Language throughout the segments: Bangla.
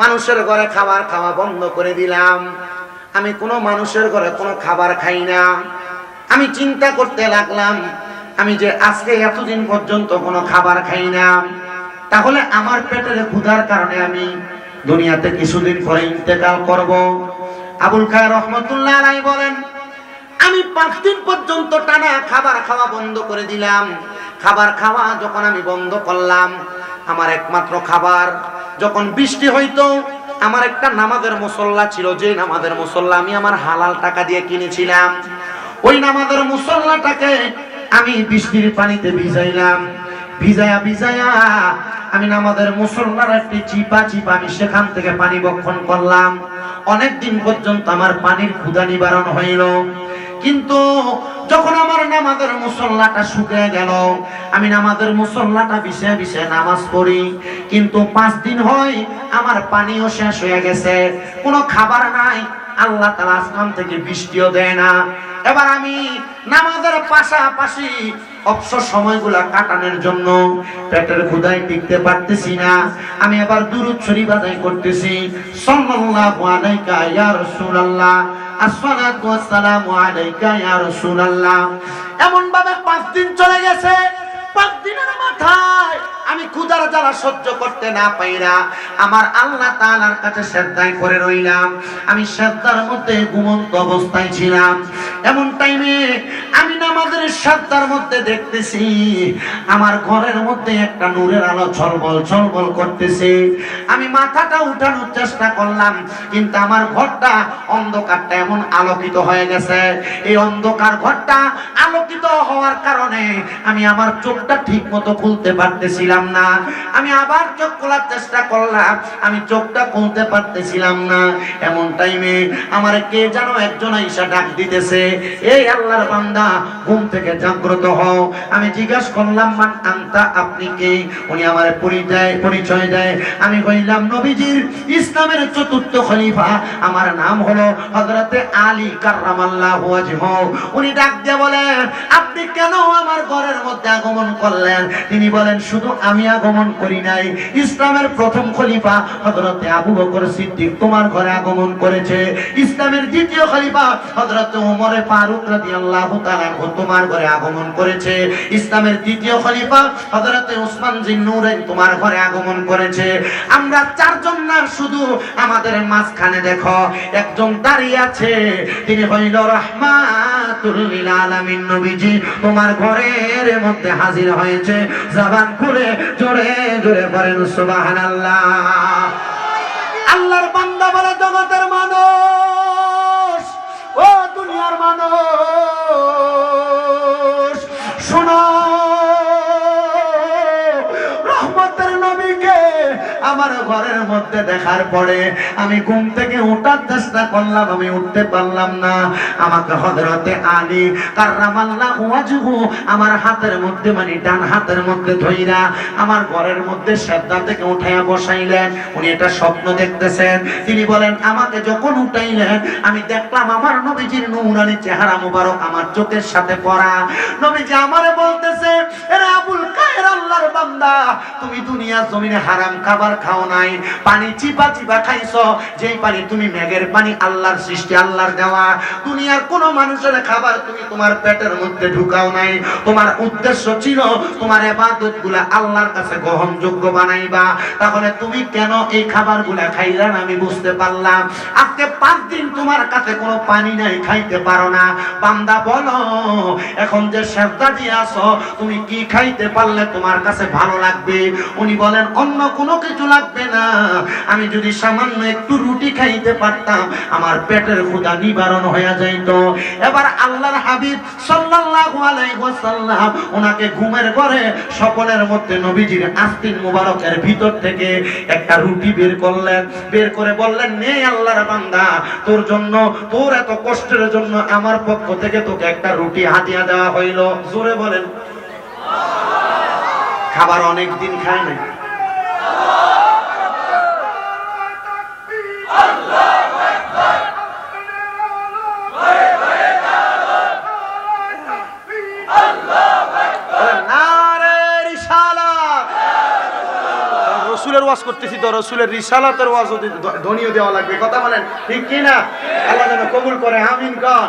মানুষের ঘরে খাবার খাওয়া বন্ধ করে দিলাম। আমি কোনো মানুষের ঘরে কোনো খাবার খাই না। আমি চিন্তা করতে লাগলাম, আমি যে আজকে এতদিন পর্যন্ত কোনো খাবার খাই না। তাহলে আমার পেটের ক্ষুধার কারণে আমি দুনিয়াতে কিছুদিন পরে ইন্তেকাল করব। আবুল খায় রহমতুল্লাহ আলাই বলেন, আমি পাঁচ দিন পর্যন্ত টানা খাবার খাওয়া বন্ধ করে দিলাম। খাবার খাওয়া যখন আমি বন্ধ করলাম আমার একমাত্র খাবার। যখন বৃষ্টি হইতো, আমার একটা নামাজের মুসল্লা ছিল, যে নামাজের মুসল্লা আমি আমার হালাল টাকা দিয়ে কিনেছিলাম। ওই নামাজের মুসল্লাটাকে আমি বৃষ্টির পানিতে ভিজাইলাম। ভিজায়া ভিজায়া আমি নামাজের মুসল্লার একটি চিপা চিপা আমি সেখান থেকে পানি বক্ষণ করলাম। অনেক দিন পর্যন্ত আমার পানির ক্ষুধা নিবারণ হইল। কিন্তু যখন আমার নামাজের মুসল্লাটা শুকিয়ে গেল, আমি নামাজের মুসল্লাটা বিষে বিষে নামাজ পড়ি। কিন্তু পাঁচ দিন হয় আমার পানিও শেষ হয়ে গেছে, কোনো খাবার নাই। আল্লাহ তালা আসমান থেকে বৃষ্টিও দেয় না। এবার আমি নামাজের পাশাপাশি অবসর সময়গুলা কাটানোর জন্য পেটের ক্ষুদায় টিকতে পারতেছি না। আমি আবার দুরুদ শরীফ আদায় করতেছি। সাল্লাল্লাহু আলাইকা ইয়া রাসূলুল্লাহ। আসসালাতু ওয়াসসালামু আলাইকা ইয়া রাসূলুল্লাহ। এমন ভাবে পাঁচ দিন চলে গেছে পাঁচ দিনের মাথায় আমি ক্ষুধার জ্বালা সহ্য করতে না পাইরা আমার আল্লাহ তাআলার কাছে শ্রদ্ধায় করে রইলাম। আমি শ্রদ্ধার মধ্যে ঘুমন্ত অবস্থায় ছিলাম। এমন টাইমে আমি নামাজের শ্রদ্ধার মধ্যে দেখতেছি, আমার ঘরের মধ্যে একটা নূরের আলো ছলবল ছলবল করতেছে। আমি মাথাটা উঠানোর চেষ্টা করলাম, কিন্তু আমার ঘরটা অন্ধকারটা এমন আলোকিত হয়ে গেছে। এই অন্ধকার ঘরটা আলোকিত হওয়ার কারণে আমি আমার চোখটা ঠিক মতো খুলতে পারতেছিলাম না। আমি আবার চোখ খোলার চেষ্টা করলাম। আমি চোখটা খুলতে পারতেছিলাম না। এমন টাইমে আমার কে যেন একজন আইসা ডাক দিতেছে, এই আল্লাহর বান্দা, ঘুম থেকে জাগ্রত হও। আমি জিজ্ঞাসা করলাম, মান আন্তা, আপনি কে? উনি আমার পরিচয় পরিচয় দেয়। আমি কইলাম, নবীজির ইসলামের চতুর্থ খলিফা। আমার নাম হলো হযরতে আলী কাররামাল্লাহু উনি ডাক দিয়ে বলেন, আপনি কেন আমার ঘরের মধ্যে আগমন করলেন? তিনি বলেন, শুধু আমি আগমন করি নাই। ইসলামের প্রথম খলিফা হযরতে আবু বকর সিদ্দিক তোমার ঘরে আগমন করেছে। ইসলামের দ্বিতীয় খলিফা হযরতে ওমর ফারুক রাদিয়াল্লাহু তাআলা তোমার ঘরে আগমন করেছে। ইসলামের তৃতীয় খলিফা হযরতে উসমান জিন্নুরাইন তোমার ঘরে আগমন করেছে। আমরা চারজন না, শুধু আমাদের মাঝখানে দেখো, একজন দাঁড়িয়ে আছে। তিনি হইল রহমাতুল লিল আলামিন নবীজি। তোমার ঘরের মধ্যে হাজির হয়েছে। জবান খুলে জোরে জোরে সুবাহান আল্লাহ আল্লাহর বান্দা বলে জগতের মানুষ ও দুনিয়ার মানুষ। ঘরের মধ্যে দেখার পরে আমি ঘুম থেকে উঠার চেষ্টা করলাম, আমি উঠতে পারলাম না। আমাকে হযরতে আলী কাররামাল্লাহ ওয়াজহু আমার হাতের মধ্যে মানে ডান হাতের মধ্যে ধইরা আমার ঘরের মধ্যে শ্রদ্ধা থেকে উঠাইয়া বসাইলেন। উনি এটা স্বপ্ন দেখতেছেন। তিনি বলেন, আমাকে যখন উঠাইলেন, আমি দেখলাম আমার নবীজির নূরানি চেহারা মুবারক আমার চোখের সাথে পড়া। নবীজি আমারে বলতেছে, এরে আবুল কায়ের আল্লাহর বান্দা, তুমি দুনিয়া জমিনে হারাম খাবার খাও নাই, পানি চিপা চিপা খাইছো, যেই পানি তুমি মেঘের পানি, আল্লাহর সৃষ্টি, আল্লাহর দেওয়া। দুনিয়ার কোন মানুষের খাবার তুমি তোমার পেটের মধ্যে ঢুকাও নাই। তোমার উদ্দেশ্য ছিল তোমার এবাদতগুলা আল্লাহর কাছে গ্রহণযোগ্য বানাইবা। তাহলে তুমি কেন এই খাবারগুলা খাইলা না, আমি বুঝতে পারলাম। আজকে পাঁচ দিন তোমার কাছে কোনো পানি নাই, খাইতে পারো না। বান্দা, বলো, এখন যে শ্রদ্ধা দিয়ে আসো, তুমি কি খাইতে পারলে তোমার কাছে ভালো লাগবে? উনি বলেন, অন্য কোনো কিছু লাগবে না। আমি যদি সামান্য একটু রুটি খাইতে পারতাম, আমার পেটের ক্ষুধা নিবারণ হয়ে যাইত। এবার আল্লাহর হাবিব সাল্লাল্লাহু আলাইহি ওয়াসাল্লাম ওনাকে ঘুমের ঘরে সকলের মধ্যে নবীজির আস্তিন মুবারকের ভিতর থেকে একটা রুটি বের করলেন। বের করে বললেন, নে আল্লাহর বান্দা, তোর জন্য, তোর এত কষ্টের জন্য আমার পক্ষ থেকে তোকে একটা রুটি হাতিয়া দেওয়া হইল। জোরে বলেন। খাবার অনেক দিন খায় নাই। রসুলের ওয়াজ করতেছি, তো রসুলের রিসালাতের ওয়াজ ধনীয় দেওয়া লাগবে। কথা বলেন, ঠিক কি না? আল্লাহ যেন কবুল করে, আমিন কন।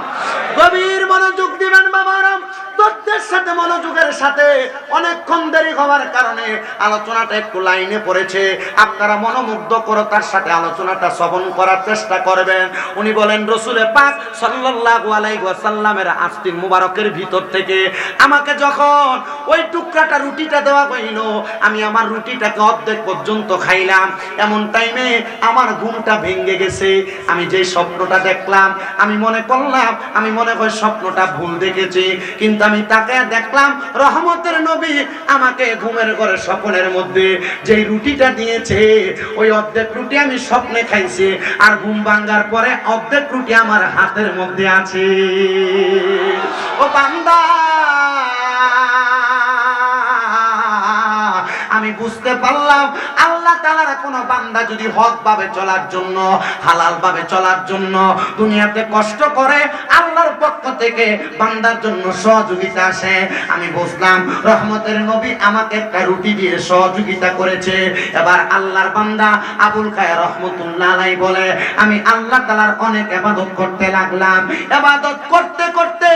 গভীর মনোযোগ দিবেন বাবারাম, তথ্যের সাথে, মনোযোগের সাথে। অনেকক্ষণ দেরি হওয়ার কারণে আলোচনাটা একটু লাইনে পড়েছে। আপনারা মনোমুগ্ধ করে তার সাথে আলোচনাটা শ্রবণ করার চেষ্টা করবেন। উনি বলেন, রসুলের পাক সাল্লাল্লাহু আলাইহি ওয়াসাল্লামের আস্তিন মুবারকের ভিতর থেকে আমাকে যখন ওই টুকরাটা রুটিটা দেওয়া হইল, আমি আমার রুটিটাকে অর্ধেক পর্যন্ত খাইলাম। এমন টাইমে আমার ঘুমটা ভেঙে গেছে। আমি যে স্বপ্নটা দেখলাম, আমি মনে করলাম, আমি মনে হয় স্বপ্নটা ভুল দেখেছি। কিন্তু আমি তাকে দেখলাম, রহমতের নবী আমাকে ঘুমের ঘরে স্বপ্নের মধ্যে যে রুটিটা দিয়েছে, ওই অর্ধেক রুটি আমি স্বপ্নে খাইছি। আর ঘুম ভাঙ্গার পরে অর্ধেক রুটি আমার হাতের মধ্যে আছে। ও বান্দা! আমি বুঝতে পারলাম তালার কোনো বান্দা যদি হক ভাবে চলার জন্য হালাল ভাবে চলার জন্য দুনিয়াতে কষ্ট করে, আল্লাহর পক্ষ থেকে বান্দার জন্য সহযোগিতা আসে, আমি বুঝলাম রহমতের নবী আমাকে একটা রুটি দিয়ে সহযোগিতা করেছে। এবার আল্লাহর বান্দা আবুল খায় রহমতুল্লাহ আলাই বলে, আমি আল্লাহ তালার অনেক এবাদত করতে লাগলাম। এবাদত করতে করতে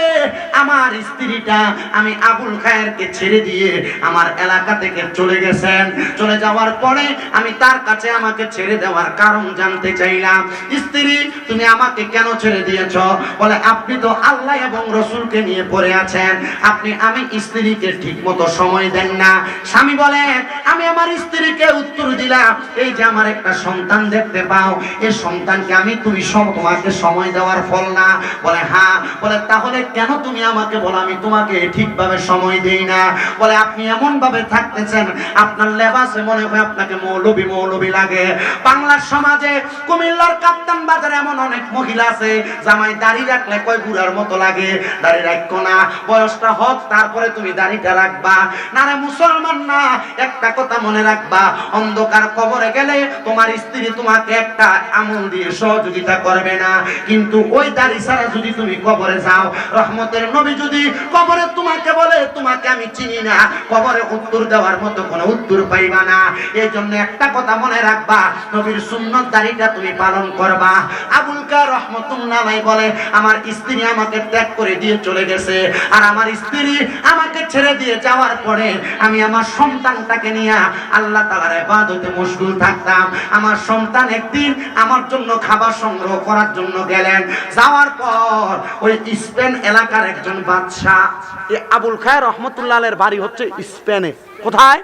আমার স্ত্রীটা আমি আবুল খায়েরকে ছেড়ে দিয়ে আমার এলাকা থেকে চলে গেছেন। চলে যাওয়ার পরে আমি তার কাছে আমাকে ছেড়ে দেওয়ার কারণ জানতে চাইলাম। স্ত্রী, তুমি আমাকে কেন ছেড়ে দিয়েছ? বলে, আপনি তো আল্লাহ এবং রসুলকে নিয়ে পড়ে আছেন। আপনি, আমি স্ত্রীকে ঠিক মতো সময় দেন না। স্বামী বলে, আমি আমার স্ত্রীকে উত্তর দিলাম, এই যে আমার একটা সন্তান দেখতে পাও এই সন্তানকে আমি তুমি তোমাকে সময় দেওয়ার ফল না। বলে হ্যাঁ। বলে, তাহলে কেন তুমি আমাকে বলো, আমি তোমাকে ঠিকভাবে সময় দেই না। বলে, আপনি এমন ভাবে থাকতেছেন, আপনার লেবাসে মনে হয় আপনাকে মৌলবি মৌলবি লাগে। বাংলার সমাজে কুমিল্লার কাপ্তান বাজারে এমন অনেক মহিলা আছে, জামাই দাড়ি রাখলে কয় বুড়ার মতো লাগে, দাড়ি রাখো না। বয়সটা হোক, তারপরে তুমি দাড়িটা রাখবা। না রে মুসলমান না, একটা কথা মনে রাখবা, অন্ধকার কবরে গেলে তোমার স্ত্রী তোমাকে একটা আমল দিয়ে সহযোগিতা করবে না। কিন্তু ওই দাড়ি ছাড়া যদি তুমি কবরে যাও, রহমতের নবী যদি কবরে তোমাকে বলে, তোমাকে আমি চিনি না। কবরে উত্তর দেওয়ার মতো কোনো উত্তর পাইবা না। এই জন্য একটা কথা মনে রাখবা, নবীর সুন্নত দাড়িটা তুমি পালন করবা। আবুল কা রহমতুল্লাহ বলে, আমার স্ত্রী আমাকে ত্যাগ করে দিয়ে চলে গেছে। আর আমার স্ত্রী আমাকে ছেড়ে দিয়ে যাওয়ার পরে আমি আমার সন্তানটাকে নিয়ে আল্লাহ তালার এবাদতে মশগুল থাকতাম। আমার সন্তান একদিন আমার জন্য খাবার সংগ্রহ করার জন্য গেলেন। যাওয়ার পর ওই স্পেন এলাকার একজন বাদশাহ। এই আবুল খায় রহমতুল্লাহ আলের বাড়ি হচ্ছে স্পেনে। কোথায়?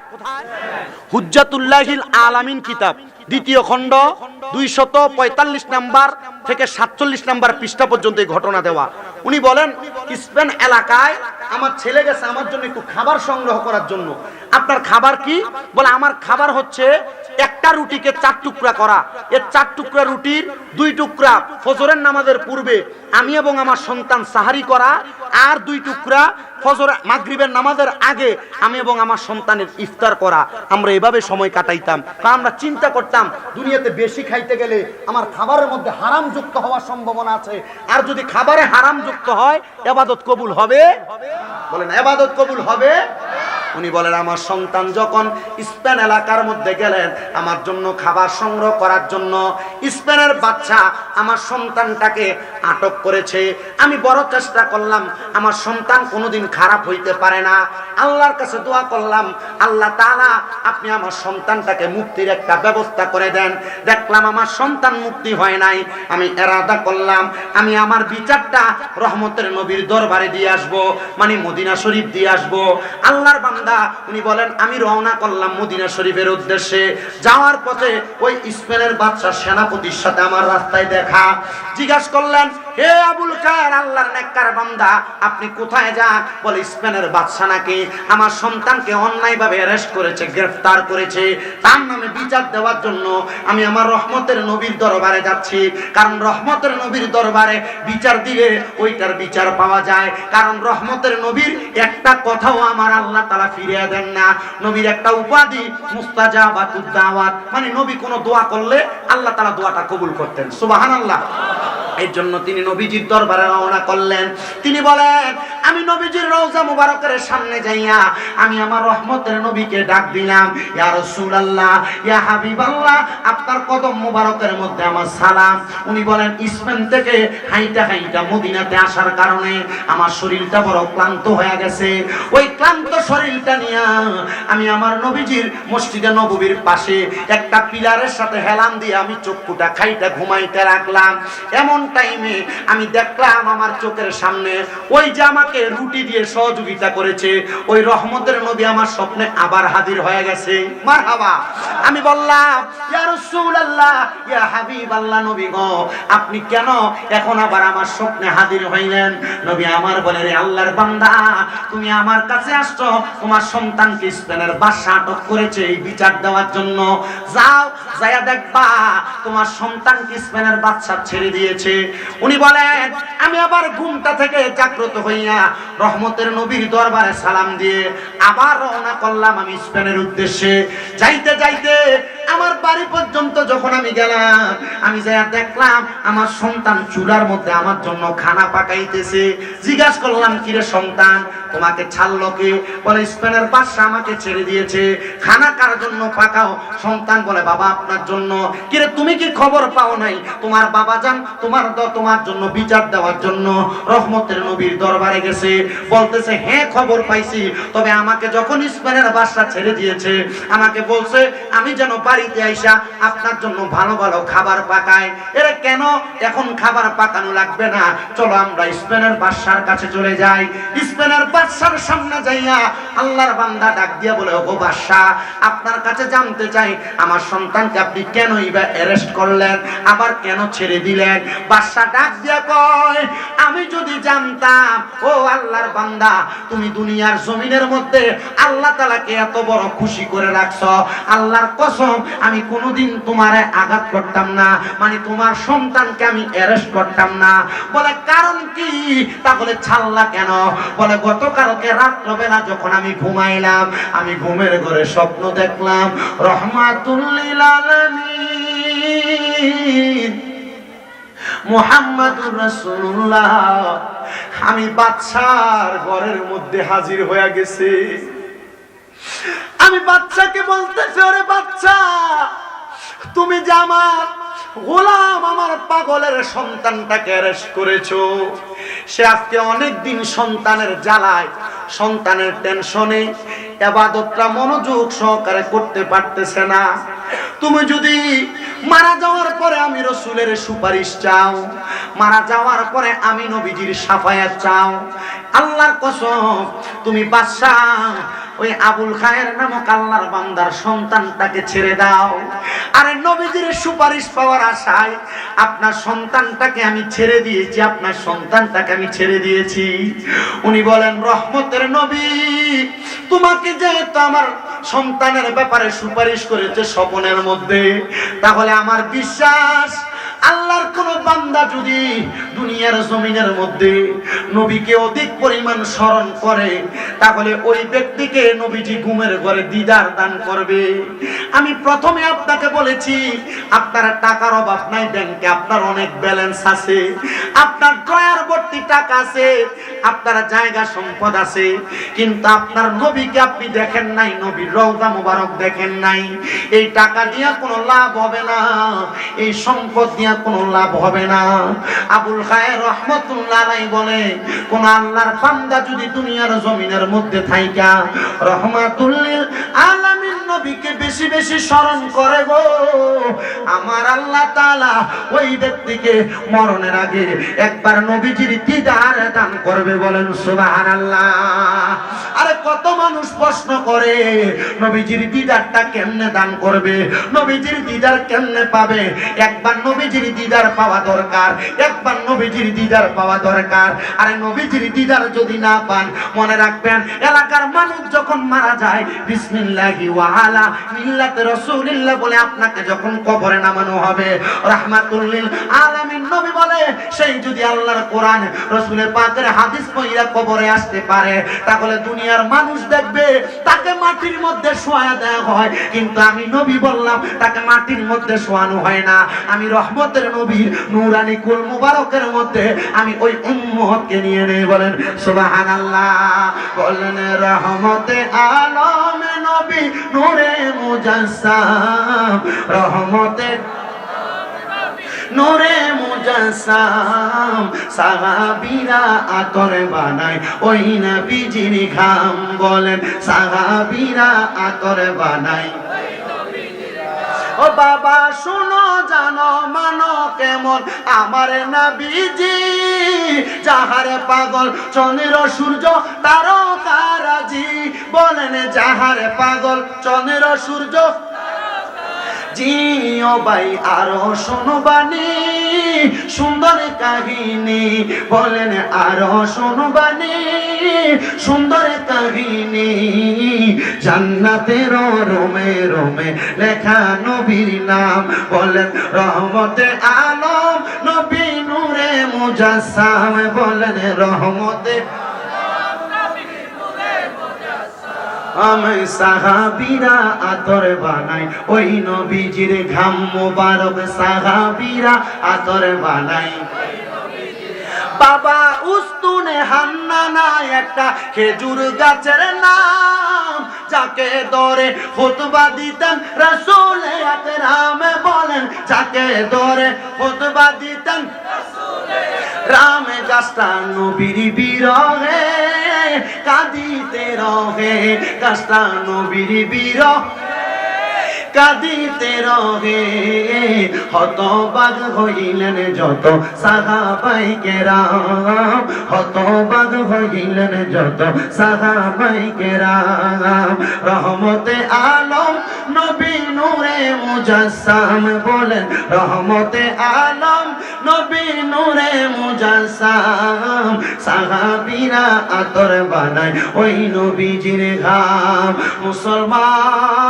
হুজ্জাতুল্লাহিল আলামিন কিতাব, দ্বিতীয় খণ্ড। দুইশত পঁয়তাল্লিশ নাম্বার থেকে সাতচল্লিশ নাম্বার পৃষ্ঠা পর্যন্ত এই ঘটনা দেওয়া। উনি বলেন, স্পেন এলাকায় আমার ছেলে গেছে আমার জন্য একটু খাবার সংগ্রহ করার জন্য। আপনার খাবার কি? বলে, আমার খাবার হচ্ছে একটা রুটিকে চার টুকরা করা। এর চার টুকরা রুটির দুই টুকরা ফজরের নামাজের পূর্বে আমি এবং আমার সন্তান সাহারি করা আর দুই টুকরা ফজর মাগরিবের নামাজের আগে আমি এবং আমার সন্তানের ইফতার করা। আমরা এভাবে সময় কাটাইতাম। আমরা চিন্তা করতাম, দুনিয়াতে বেশি খাইতে গেলে আমার খাবারের মধ্যে হারাম যুক্ত হওয়ার সম্ভাবনা আছে। আর যদি খাবারে হারাম যুক্ত হয়, এবাদত কবুল হবে? বলেন এবাদত কবুল হবে? উনি বলেন, আমার সন্তান যখন স্পেন এলাকার মধ্যে গেলেন, আমার জন্য খাবার সংগ্রহ করার জন্য স্পেনের বাচ্চা আমার সন্তানটাকে আটক করেছে। আমি বড় চেষ্টা করলাম, আমার সন্তান কোনোদিন খারাপ হইতে পারে না। আল্লাহর কাছে দোয়া করলাম, আল্লাহ তাআলা, আপনি আমার সন্তানটাকে মুক্তির একটা ব্যবস্থা করে দেন। দেখলাম আমার সন্তান মুক্তি হয় নাই। আমি এরাদা করলাম, আমি আমার বিচারটা রহমতের নবীর দরবারে দিয়ে আসব মানে মদিনা শরীফ দিয়ে আসব। আল্লাহর বান্দা, উনি বলেন, আমি রওনা করলাম মদিনা শরীফের উদ্দেশ্যে। যাওয়ার পথে ওই স্পেনের বাদশা সেনাপতির সাথে আমার রাস্তায় দেখা। জিজ্ঞাসা করলেন, হে আবুল কায়ের আল্লাহর নেককার বান্দা, আপনি কোথায় যান? বলে, স্পেনের বাদশা নাকি আমার সন্তানকে অন্যায়ভাবে অ্যারেস্ট করেছে, গ্রেফতার করেছে। তার নামে বিচার দেওয়ার জন্য আমি আমার রহমতের নবীর দরবারে যাচ্ছি। কারণ রহমতের নবীর দরবারে বিচার দিলে ওইটার বিচার পাওয়া যায়। কারণ রহমতের নবীর একটা কথাও আমার আল্লাহ তালা ফিরিয়ে দেন না। নবীর একটা উপাধি মুস্তাজাবাতুদ দাওয়াত মানে নবী কোনো দোয়া করলে আল্লাহ তালা দোয়াটা কবুল করতেন। সুবাহান আল্লাহ এর জন্য তিনি নবীজির দরবারে রওনা করলেন। তিনি বলেন আমি নবীজির রওজা মুবারকের সামনে যাইয়া আমি আমার রহমতের নবীকে ডাক দিলাম, ইয়া রাসূলুল্লাহ, ইয়া হাবিবাল্লাহ, আপনার কদম মুবারকের মধ্যে আমার সালাম। উনি বলেন স্পেন থেকে হাইটা হাইটা মদিনাতে আসার কারণে আমার শরীরটা বড় ক্লান্ত হয়ে গেছে। ওই ক্লান্ত শরীরটা নিয়ে আমি আমার নবীজির মসজিদে নববীর পাশে একটা পিলারের সাথে হেলান দিয়ে আমি চক্ষুটা খাইটা ঘুমাইতে রাখলাম এমন টাইমে আমি দেখলাম আমার চোখের সামনে ওই যে আমাকে রুটি দিয়ে সহযোগিতা করেছে। ওই রহমতের নবী আমার স্বপ্নে আবার হাজির হয়ে গেছে। মারহাবা। আমি বললাম, ইয়া রাসূলুল্লাহ, ইয়া হাবিবাল্লাহ নবী গো, আপনি কেন এখন আবার আমার স্বপ্নে হাজির হইলেন? নবী আমার বলে, রে আল্লাহর বান্দা, তুমি আমার কাছে আসছো। তোমার সন্তানকে স্পেনের বাসা আটক করেছে এই বিচার দেওয়ার জন্য। যাও, যায়া দেখবা, তোমার সন্তানকে স্পেনের বাচ্চা ছেড়ে দিয়েছে। উনি বলেন, আমি আবার ঘুমটা থেকে জাগ্রত হইয়া রহমতের নবীর দরবারে সালাম দিয়ে আবার রওনা করলাম আমি স্পেনের উদ্দেশ্যে। যাইতে যাইতে আমার বাড়ি পর্যন্ত যখন আমি গেলাম, আমি যাইয়া দেখলাম আমার সন্তান চুলার মধ্যে আমার জন্য খানা পাকাইতেছে। জিজ্ঞাসা করলাম, কিরে সন্তান, তোমাকে ছাড়লো কে? বলে, স্পেনের বাদশা আমাকে ছেড়ে দিয়েছে। খানা কার জন্য পাকাও? সন্তান বলে, বাবা, আপনার জন্য। কিরে, তুমি কি খবর পাও নাই? তোমার বাবা যান, তোমার তোমার জন্য বিচার দেওয়ার জন্য। রহমতের নবীর দরবারে গেছে বলতেছে হ্যাঁ খবর পাইছি, তবে আমাকে যখন স্পেনের বাদশা ছেড়ে দিয়েছে, আমাকে বলছে, আমি যেন বাড়িতে আইসা আপনার জন্য ভালো ভালো খাবার পাকাই। এরা কেন? এখন খাবার পাকানো লাগবে না। চলো আমরা স্পেনের বাদশার কাছে চলে যাই। স্পেনের বাদশার সামনে যাইয়া আল্লাহর বান্দা ডাক দিয়া বলে, ওগো বাদশা আপনার কাছে জানতে চাই, আমার সন্তানকে আপনি কেন ইবা অ্যারেস্ট করলেন? আবার কেন ছেড়ে দিলেন? বাদশা ডাক দিয়া কয়, আমি যদি জানতাম, ও আল্লাহর বান্দা। তুমি দুনিয়ার জমিনের মধ্যে আল্লাহ তালাকে এত বড় খুশি করে রাখছ। আল্লাহর কসম, আমি কোনোদিন তোমারে আঘাত করতাম না। মানে তোমার সন্তানকে আমি অ্যারেস্ট করতাম না। বলে, কারণ কি? তাহলে ছাড়লা কেন? বলে, গতকালকে রাত্রবেলা যখন আমি ঘুমাইলাম, আমি ঘুমের ঘরে স্বপ্ন দেখলাম রহমাতুল্লিল মুহাম্মাদুর রাসূলুল্লাহ। আমি বাচ্চার ঘরের মধ্যে হাজির হয়ে গেছে। আমি বাচ্চাকে বলতেছি, ওরে বাচ্চা, তুমি যে আমার গোলাম, আমার পাগলের সন্তানটাকে অ্যারেস্ট করেছ, সে আজকে অনেক দিন সন্তানের জ্বালায় সন্তানের টেনশনে, এবাদতটা মনোযোগ সহকারে করতে পারতেছে না। তুমি যদি মারা যাওয়ার পরে আমি রসুলের সুপারিশ চাও, মারা যাওয়ার পরে আমি নবীজির সাফায়াত চাও, আল্লাহর কসম, তুমি বাদশাহ ওই আবুল খায়ের নামক আল্লাহর বান্দার সন্তানটাকে ছেড়ে দাও। আরে নবীজির সুপারিশ পাওয়ার আশায় আপনার সন্তানটাকে আমি ছেড়ে দিয়েছি, আপনার সন্তানটাকে আমি ছেড়ে দিয়েছি। উনি বলেন, রহমতের নবী, তোমাকে যেহেতু আমার সন্তানের ব্যাপারে সুপারিশ করেছে স্বপনের মধ্যে, তাহলে আমার বিশ্বাস বান্দা যদি দুনিয়ার জমিনের মধ্যে নবীকে অধিক পরিমাণ স্মরণ করে, তাহলে ওই ব্যক্তিকে নবীজি ঘুমের ঘরে দিদার দান করবে। আমি প্রথমে আপনাকে বলেছি, আপনার টাকার অভাব নাই, ব্যাংকে আপনার অনেক ব্যালেন্স আছে, আপনার ড্রয়ার ভর্তি টাকা আছে, আপনার জায়গা সম্পদ আছে, কিন্তু আপনার নবীকে আপনি দেখেন নাই, নবীর রওজা মুবারক দেখেন নাই। এই টাকা দিয়ে কোনো লাভ হবে না, এই সম্পদ দিয়ে কোনো লাভ হবে না। আবুল খায়ের রহমতুল্লাহ আলাই বলে, কোন আল্লাহর বান্দা যদি দুনিয়ার জমিনের মধ্যে থাইকা রহমাতুল্লিল আলামিন নবীকে বেশি বেশি স্মরণ করে গো। আমার আল্লাহ তাআলা ওই ব্যক্তিকে মরণের আগে একবার নবীজির দিদার দান করবে বলেন, সুবহানাল্লাহ। আরে কত মানুষ প্রশ্ন করে, নবীজির দিদারটা কেমনে দান করবে? নবীজির দিদার কেমনে পাবে? একবার নবীজির দিদার পাওয়া দরকার, একবার নবীজির দিদার পাওয়া দরকার। আরে নবীজির দিদার যদি না পান, মনে রাখবেন, এলাকার মানুষ যখন মারা যায়, বিসমিল্লাহি ওয়া আলা মিল্লাতে রাসূলিল্লাহ বলে আপনাকে যখন কবরে নামানো হবে রাহমাতুল্লিল আলামিন নবী বলে, সেই যদি আল্লাহর কোরআন, রাসূলের পাকের হাদিস পড়িয়া কবরে আসতে পারে, তাহলে দুনিয়ার মানুষ দেখবে তাকে মাটির মধ্যে শোয়া দেওয়া হয়। কিন্তু আমি নবী বললাম, তাকে মাটির মধ্যে শোয়ানো হয় না। আমি রহমতের নবীর নূরানি কুল মুবারকের মধ্যে আমি ওই উম্মতকে নিয়ে নেই বলেন, সুবহানাল্লাহ। বলেন, রহমতে আলমে নবী নূরে মুজাসসাম, রহমতে নূরে মুজাসসাম, সাহাবীরা আতর বানায়। ওই নবীজির ঘাম বলেন, সাহাবীরা আতর বানায়। ও বাবা, শুনো, জানো, মানো কেমন? আমার নবীজি, যাহারে পাগল চন্দ্র সূর্য তারকারাজি, বলেন যাহারে পাগল চন্দ্র সূর্য জিও ভাই, আরও শোনো বাণী সুন্দর কাহিনী বলেন, আরও শোনো বাণী সুন্দর কাহিনী। জান্নাতের রোমে রোমে লেখা নবীর নাম বলেন, রহমতে আলম, নবী নূরে মুজাসসাম বলেন, রহমতে আমি সাহাবিরা আতর বানাই। ওই নবীজির ঘাম মোবারক সাহাবিরা আতর বানাই। বাবা উস্তুনে হান্না হান্নানা একটা খেজুর গাছের নাম যাকে ধরে খুতবা দিতেন রসুল রামে বলেন, যাকে ধরে খুতবা দিতেন রাম গাছটা নবীর বিরহে, কাঁদিতে রহে গাছটা নবীর বিরহ। কাঁদিতে রহে হতবাগ হইলেন যত সাহাবাইকে রাম। হতবাগ হইলেন যত সাহাবাইকে রাম। রহমতে আলম নবী নূরে মুজাসসাম বলেন, রহমতে আলম নবী নূরে মুজাসসাম। সাহাবীরা আতর বানায় ওই নবীজির ঘাম। মুসলমান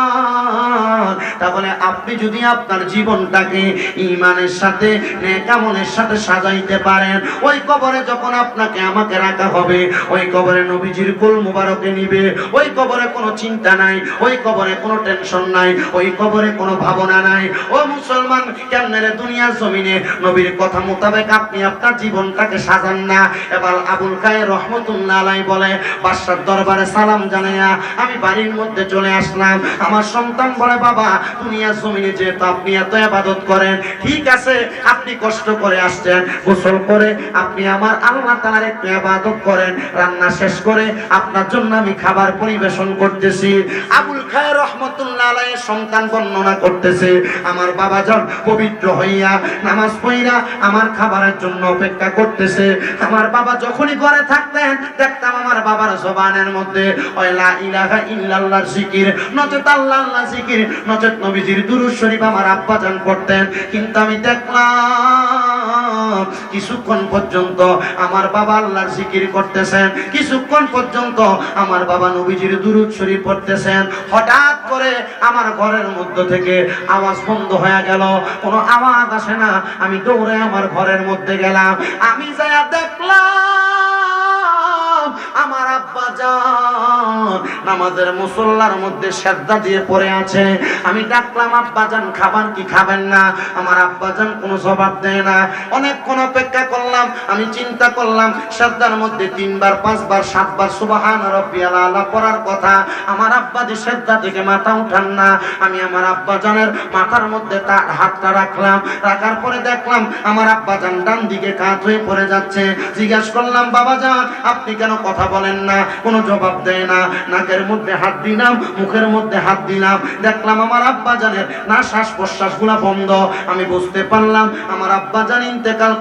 তাহলে আপনি যদি আপনার জীবনটাকে ইমানের সাথে নেকামনের সাথে সাজাইতে পারেন, ওই কবরে যখন আপনাকে আমাকে রাখা হবে, ওই কবরে নবীজির কুল মুবারকে নিবে, ওই কবরে কোনো চিন্তা নাই, ওই কবরে কোনো টেনশন নাই, ওই কবরে কোনো ভাবনা নাই। ও মুসলমান, কেমনে দুনিয়া জমিনে নবীর কথা মোতাবেক আপনি আপনার জীবনটাকে সাজান না? এবার আবুল কায়ের রহমতুল্লাহ আলাই বলে, বাদশার দরবারে সালাম জানাইয়া আমি বাড়ির মধ্যে চলে আসলাম। আমার সন্তান বলে, বাবা দুনিয়া জমিনে যেহেতু আপনি এত আবাদত করেন, ঠিক আছে, আপনি কষ্ট করে আসছেন, গোসল করে আপনি আমার আল্লাহ তাআলার একটু আবাদত করেন, রান্না শেষ করে আপনার জন্য আমি খাবার পরিবেশন করতেছি। আবুল খায়ের রহমতুল্লাহ সন্তান বর্ণনা করতেছে, আমার বাবা যান পবিত্র হইয়া নামাজ পড়িয়া আমার খাবারের জন্য অপেক্ষা করতেছে, আমার বাবা যখনই ঘরে থাকতেন, দেখতাম আমার বাবার জবানের মধ্যে ওই লা ইলাহা ইল্লাল্লাহর জিকির, নচেত আল্লাহ জিকির নচেত নবীজির দুরূদ শরীফ আমার আব্বা জান পড়তেন। কিন্তু আমি দেখলাম, কিছুক্ষণ পর্যন্ত আমার বাবা আল্লাহর জিকির করতেছেন। কিছুক্ষণ পর্যন্ত আমার বাবা নবীজির দুরূদ শরীফ পড়তেছেন। হঠাৎ করে আমার ঘরের মধ্য থেকে আওয়াজ বন্ধ হয়ে গেল। কোনো আওয়াজ আসে না। আমি দৌড়ে আমার ঘরের মধ্যে গেলাম। আমি যায়া দেখলাম, আমার আব্বা যান নামাজের মুসল্লার মধ্যে শ্রদ্ধা দিয়ে পড়ে আছে। আমি ডাকলাম আব্বা যান খাবার কি খাবেন না? আমার আব্বা যান কোনো জবাব দেয় না। অনেকক্ষণ অপেক্ষা করলাম, আমি চিন্তা করলাম শ্রদ্ধার মধ্যে তিনবার, পাঁচবার, সাতবার, সুবাহান রব্বিয়াল আলা পড়ার কথা। আমার আব্বা যে শ্রদ্ধা থেকে মাথা উঠান না, আমি আমার আব্বা জানের মাথার মধ্যে তার হাতটা রাখলাম। রাখার পরে দেখলাম, আমার আব্বা জান ডান দিকে কাত হয়ে পড়ে যাচ্ছে। জিজ্ঞাসা করলাম বাবা যান আপনি কেন কথা বলেন না? কোনো জবাব দেয় না। নাকের মধ্যে হাত দিলাম, মুখের মধ্যে হাত দিলাম। দেখলাম আমার আব্বা জানের না শ্বাস প্রশ্বাসগুলা বন্ধ। আমি বুঝতে পারলাম আমার আব্বা জান ইন্তেকাল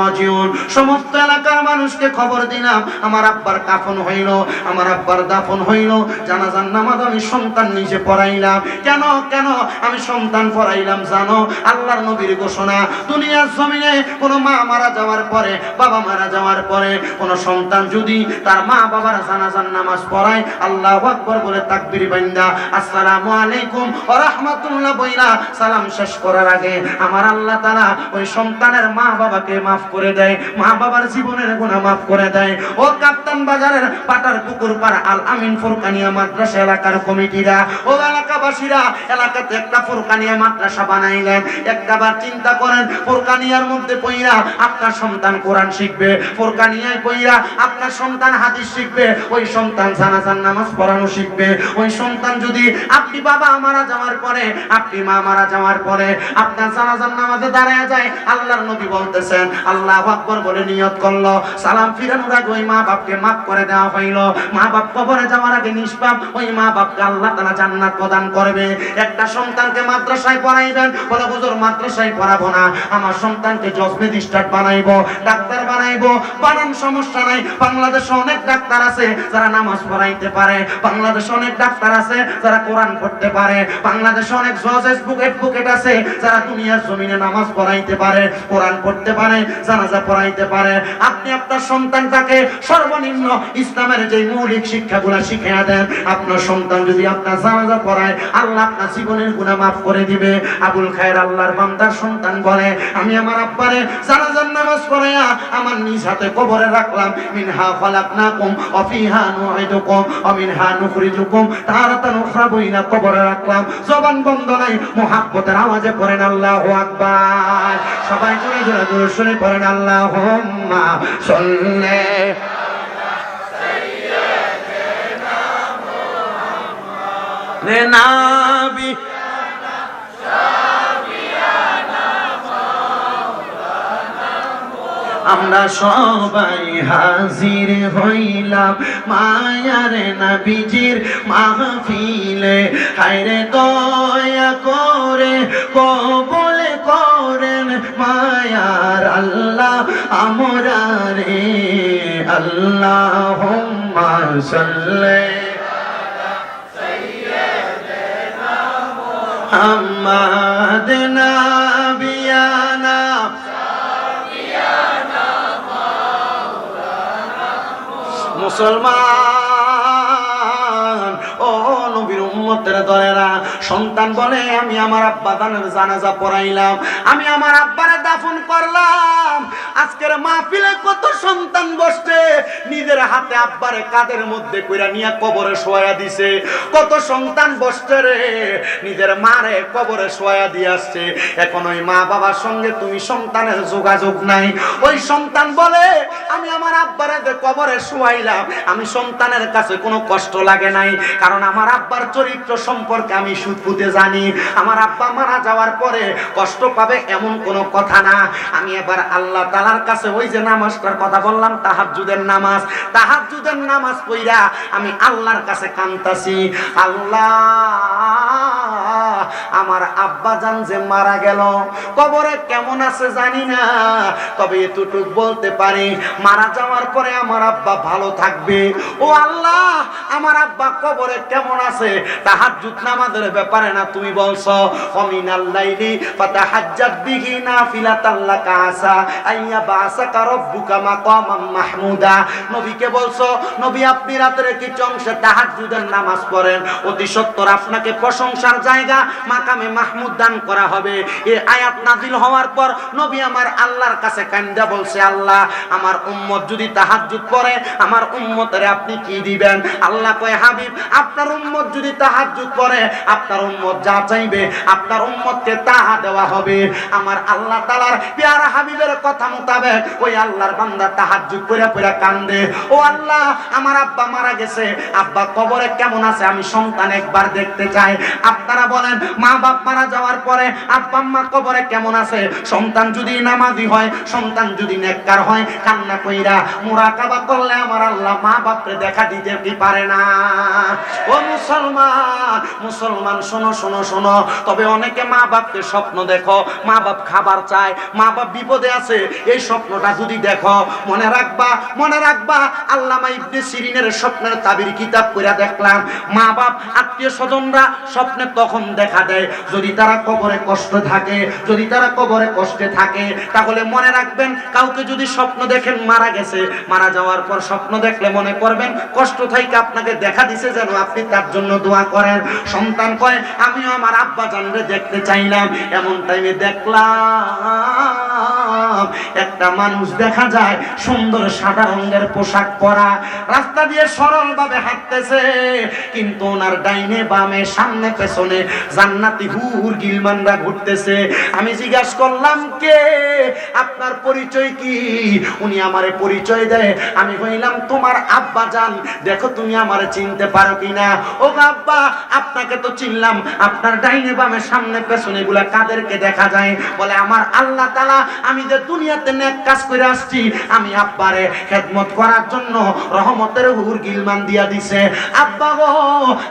রাজিউন। সমস্ত এলাকার মানুষকে খবর দিলাম, আমার আব্বার কাফন হইল, আমার আব্বার দাফন হইল, জানাজার নামাজ আমি সন্তান নিজে পড়াইলাম। কেন কেন? আমি সন্তান পড়াইলাম, জানো? আল্লাহর নবীর ঘোষণা, দুনিয়ার জমিনে কোনো মা মারা যাওয়ার পরে, বাবা মারা যাওয়ার পরে কোনো সন্তান যদি তার মা বাবার জানাজার নামাজ পড়ায় আল্লাহ আকবর বলে তাকবির বান্দা, আসসালামু আলাইকুম ওয়া রাহমাতুল্লাহ বইলা সালাম শেষ করার আগে আমার আল্লাহ তাআলা ওই সন্তানের মা বাবাকে maaf করে দেয়, মা বাবার জীবনের গুনাহ maaf করে দেয়। ও কাপ্তান বাজারের পাটার পুকুর পার আল আমিন ফুরকানিয়া মাদ্রাসা এলাকার কমিটিরা, ও এলাকাবাসীরা এলাকাতে একটা ফুরকানিয়া মাদ্রাসা বানাইলেন। একটাবার চিন্তা করেন, ফুরকানিয়ার মধ্যে পইরা আপনার সন্তান কোরআন শিখবে, ফুরকানিয়ায় পইরা আপনার সন্তান হাদিস শিখবে, ওই সন্তান জানাজার নামাজ পড়ানো শিখবে। ওই সন্তান যদি আপনি বাবা মারা যাওয়ার পরে, আপনি মা মারা যাওয়ার পরে, আপনার জানাজার নামাজে দাঁড়ায় যায়, আল্লাহর নবী বলতেছেন, আল্লাহ আকবর বলে নিয়ত করল। সালাম ফিরানোর আগে ওই মা বাপকে মাফ করে দেওয়া হইল। মা বাপ কবরে যাওয়ার আগে নিষ্পাপ, ওই মা বাপকে আল্লাহ তালা জান্নাত প্রদান করবে। একটা সন্তানকে মাদ্রাসায় পড়াইবেন, বলে, হুজুর, মাদ্রাসায় পড়াবো না। আমার সন্তানকে জজমেদ স্টার্ট বানাইবো, ডাক্তার বানাইবো, বানান সমস্যা নাই। বাংলাদেশে অনেক ডাক্তার আছে যারা নামাজ পড়াইতে পারে। বাংলাদেশে অনেক ডাক্তার আছে যারা কোরআন পড়তে পারে। বাংলাদেশে অনেক জজ অ্যাডভোকেট আছে যারা দুনিয়ার জমিনে নামাজ পড়াইতে পারে, কোরআন পড়তে পারে, জানাজা পড়াইতে পারে। আপনি আপনার সন্তানটাকে সর্বনিম্ন ইসলামের যে মৌলিক শিক্ষাগুলো শিখিয়ে দেন, আপনার সন্তান যদি আপনার জানাজা পড়ায়, আল্লাহ আপনার জীবনের গুনাহ মাফ করে দিবে। আবুল খায়ের আল্লাহর বান্দার সন্তান বলে, আমি আমার আব্বারে জানাজার নামাজ পড়াইয়া আমার নিজ হাতে কবরে রাখলাম। মিনহা খলাকনাকুম ওয়া ফিহা নুঈদুকুম ওয়া মিনহা নুখরিজুকুম। তারাতান উখরা বইনা কবরে রাখলাম। জবান বন্ধ নাই, মুহাব্বতের আওয়াজে পড়েন আল্লাহু আকবার। সবাই জোরে জোরে জোরে শুনে পড়েন আল্লাহুম্মা সাল্লি রে নাবি আমরা সবাই হাজির হইলাম মায়ার বিজির মাহফিলে। হায়রে দয়া করে কবলে করেন মায়ার আল্লাহ, আমরা রে আল্লাহ আমাদের না মুসলমান। ও নবীর উম্মতের দলেরা, সন্তান বলে আমি আমার আব্বা দানের জানাজা পড়াইলাম, আমি আমার আব্বারে দাফন করলাম। আজকের মাহফিলে কত সন্তান বসছে। নিজের হাতে আব্বারে কাদের মধ্যে কইরা নিয়ে কবরে শোয়া দিছে। কত সন্তান বসছে রে। নিজের মারে কবরে শোয়া দিয়ে আসছে। এখন ওই মা বাবার সঙ্গে তুমি সন্তানের যোগাযোগ নাই। ওই সন্তান বলে, আমি আমার আব্বারে যে কবরে শোয়াইলাম, আমি সন্তানের কাছে কোনো কষ্ট লাগে নাই। কারণ আমার আব্বার চরিত্র সম্পর্কে আমি সুদপুতে জানি। আমার আব্বা মারা যাওয়ার পরে কষ্ট পাবে এমন কোনো কথা না। আমি এবার আল্লাহ তালার কাছে ওই যে নামাজটার কথা বললাম, তাহাজ্জুদের নামাজ। তাহাজ্জুদের নামাজ পইরা আমি আল্লাহর কাছে কান্তাছি আল্লাহ আমার আব্বা জান যে মারা গেল। কবরে কেমন আছে জানি না, তবে এতটুক বলতে পারি, মারা যাওয়ার পরে আমার আব্বা ভালো থাকবে। ও আল্লাহ, আমার আব্বা কবরে কেমন আছে? তাহাজ্জুদ নামাজের ব্যাপারে না তুমি বলছো? অমিনাল লাইলি ফাতাহাজ্জাত বিহি নাফিলাতাল লাকা আসা, আইয়া বাসাকা রব্বুকা মাকামাম মাহমুদা। নবীকে বলছো, নবী, আপনি রাতের কিছু অংশে তাহাজ্জুদের নামাজ পড়েন। অতি সত্তর আপনাকে প্রশংসার জায়গা মাকামে মাহমুদ দান করা হবে। এই আয়াত নাজিল হওয়ার পর নবী আমার আল্লাহর কাছে কান্দা বলছে, আল্লাহ, আমার উম্মত যদি তাহাজ্জুদ পড়ে, আমার উম্মতের আপনি কি দিবেন? আল্লাহ কয়, হাবিব, আপনার উম্মত যদি তাহাজ্জুদ পড়ে, আপনার উম্মত যা চাইবে, আপনার উম্মতকে তাহা দেওয়া হবে। আমার আল্লাহ তাআলার পেয়ারা হাবিবের কথা মোতাবেক ওই আল্লাহর বান্দা তাহাজ্জুদ করে পড়ে কান্দে। ও আল্লাহ, আমার আব্বা মারা গেছে, আব্বা কবরে কেমন আছে? আমি সন্তান একবার দেখতে চাই। আপনারা বলেন মা বাপ মারা যাওয়ার পরে আব্বা আম্মা কবরে কেমন আছে? সন্তান যদি নামাজি হয়, সন্তান যদি নেককার হয়, কান্না কইরা মুরাকাবা করলে আমার আল্লাহ মা বাপরে দেখা দিতে কি পারে না? ও মুসলমান মুসলমান, শোনো শোনো শোনো। তবে অনেকে মা বাপকে স্বপ্ন দেখো মা বাপ খাবার চায় মা বাপ বিপদে আছে, এই স্বপ্নটা যদি দেখো, মনে রাখবা মনে রাখবা, আল্লামা ইবনে সিরিনের স্বপ্নের তাবির কিতাব কইরা দেখলাম মা বাপ আত্মীয় স্বজনরা স্বপ্নে তখন দেখা দেখা দেয়। যদি তারা কবরে কষ্ট থাকে, যদি তারা কবরে কষ্টে থাকে, তাহলে মনে রাখবেন, কাউকে যদি স্বপ্ন দেখেন মারা গেছে, মারা যাওয়ার পর স্বপ্ন দেখলে মনে করবেন, কষ্ট থাইকে আপনাকে দেখা দিছে যেন আপনি তার জন্য দোয়া করেন। সন্তান কয়, আমিও আমার আব্বা জানলে দেখতে চাইলাম। এমন টাইমে দেখলাম একটা মানুষ দেখা যায় সুন্দর সাদা রঙের পোশাক পরা, রাস্তা দিয়ে সরল ভাবে হাঁটতেছে, কিন্তু ওনার ডাইনে বামে, সামনে পেছনে জান্নাতি হুর গিলমানরা ঘুরতেছে। আমি জিজ্ঞাসা করলাম, কে? আপনার পরিচয় কি? উনি আমারে পরিচয় দেয়। আমি কইলাম তোমার আব্বা জান। দেখো তুমি আমারে চিনতে পারো কিনা? ও আব্বা, আপনাকে তো চিনলাম। আপনার ডাইনে বামে, সামনে পেছনে গুলা কাদেরকে দেখা যায়? বলে, আমার আল্লাহ তালা আমি যে দুনিয়াতে নেক কাজ করে আসছি, আমি আব্বারে খেদমত করার জন্য রহমতের হুর গিলমান দিয়া দিছে। আব্বা গো,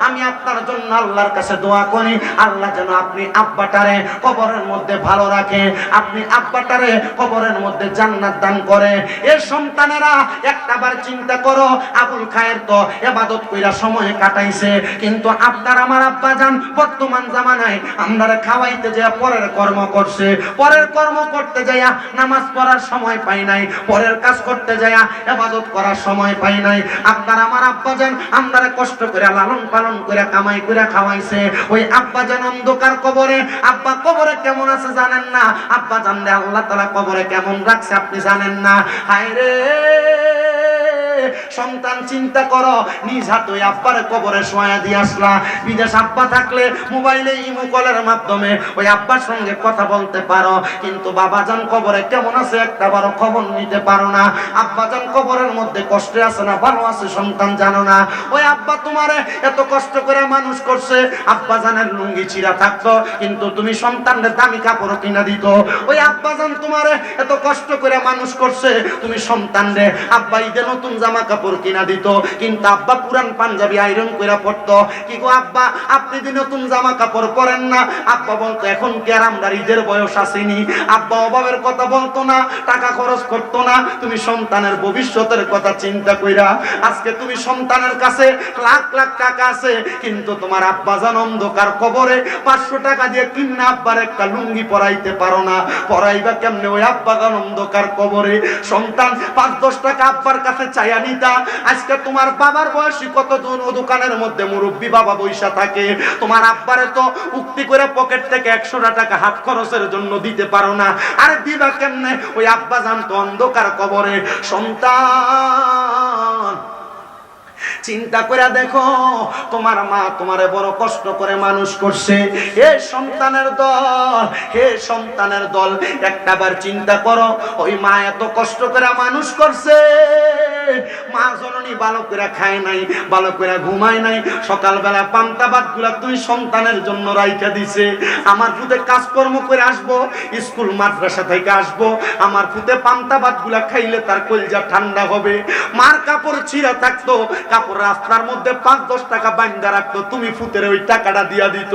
আমি আপনার জন্য আল্লাহর কাছে দোয়া করি। আল্লাহ যেন আপনি আব্বাটারে কবরের মধ্যে ভালো রাখে। আপনি আব্বাটারে কবরের মধ্যে জান্নাত দান করে। এ সন্তানেরা, একটাবার চিন্তা করো, আবুল খায়ের তো এবাদত কইরা সময় কাটাইছে। কিন্তু আপনার আমার আব্বা যান, বর্তমান জামানায় আমরা খাওয়াইতে যায় পরের কর্ম করছে। পরের কর্ম করতে যাইয়া নামাজ পড়ার সময় পাই নাই, পরের কাজ করতে যায়া এবাদত করার সময় পাই নাই। আপনার আমার আব্বা যান আমরা কষ্ট করে, লালন পালন করে, কামাই করে খাওয়াইছে। ওই আব্বা যান অন্ধকার কবরে, আব্বা কবরে কেমন আছে জানেন না? আব্বা জানলে আল্লাহ তালা কবরে কেমন রাখছে আপনি জানেন না? হায় রে! সন্তান চিন্তা করো, নিজ হাতে আব্বার কবরে শোয়া দিয়ে আসলা। বিদেশ আব্বা থাকলে মোবাইলে ইমো কলের মাধ্যমে ওই আব্বার সঙ্গে কথা বলতে পারো। কিন্তু বাবা যান কবরে কেমন আছে একটা বড় খবর নিতে পারো না। আব্বা যান কবরের মধ্যে কষ্টে আছে না, ভালো আছে সন্তান জানো না। ওই আব্বা তোমারে এত কষ্ট করে মানুষ করছে। আব্বা জানের লুঙ্গি চিরা থাকতো, কিন্তু তুমি সন্তানদের দামি কাপড় কিনা দিত। ওই আব্বা জান তোমারে এত কষ্ট করে মানুষ করছে, তুমি সন্তানরে, আব্বা ঈদে নতুন জামা কাপড় কিনা দিত, কিন্তু আব্বা পুরান পাঞ্জাবি আয়রন করে পড়তো কি গো আব্বা, আপনি যে নতুন জামা কাপড় পরেন না, আব্বা বলতো, এখন কি আর আমরা ঈদের বয়স আসেনি? আব্বা অভাবের কথা বলতো না, টাকা খরচ করতো না, তুমি সন্তানের ভবিষ্যতের কথা চিন্তা কইরা, আজকে তুমি সন্তানের কাছে লাখ লাখ টাকা আছে, কিন্তু তোমার আব্বা জান অন্ধকার কবরে পাঁচশো টাকা দিয়ে কিনা আব্বার একটা লুঙ্গি পরাইতে পারো না। পরাইবা কেমনে ওই আব্বা গান অন্ধকার কবরে? সন্তান পাঁচ দশ টাকা আব্বার কাছে চাইয়া নিতা আজকে তোমার বাবার বয়সী কত দোকানের মধ্যে মুরব্বী বাবা বৈশা থাকে। তোমার আব্বারে তো উক্তি করে পকেট থেকে একশো টাকা হাত খরচের জন্য দিতে পারো না। আরে দিবা কেমনে? ওই আব্বা জান তো অন্ধকার কবরে। সন্তান, চিন্তা করে দেখো, তোমার মা তোমারে বড় কষ্ট করে মানুষ করছে। হে সন্তানের দল, হে সন্তানের দল, একটাবার চিন্তা করো, ওই মা এত কষ্ট করে মানুষ করছে। মা জননী ভালো করে খায় নাই ভালো করে ঘুমায় নাই। সকালবেলা পান্তা ভাতগুলা তুই সন্তানের জন্য রাইখা দিছে। আমার ফুতে কাজকর্ম করে আসব, স্কুল মাদ্রাসা থেকে আসব। আমার ফুতে পান্তা ভাতগুলা খাইলে তার কলজা ঠান্ডা হবে। মার কাপড় ছিঁড়া থাকতো, কাপড় রাস্তার মধ্যে পাঁচ দশ টাকা বান্ধা রাখতো। তুমি ফুতের ওই টাকাটা দিয়া দিত।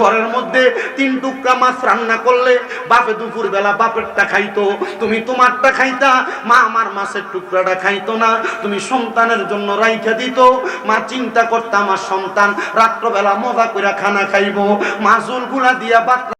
ঘরের মধ্যে তিন টুকরা মাছ রান্না করলে বাপে দুপুর বেলা বাপেরটা খাইতো। তুমি তোমারটা খাইতা, মা আমার মাছের টুকরাটা খাইতো না। তুমি সন্তানের জন্য রাইখা দিত। মা চিন্তা করতাম আমার সন্তান রাত্রবেলা মজা করে খানা খাইবো। মাসুলগুলা দিয়া বাতলা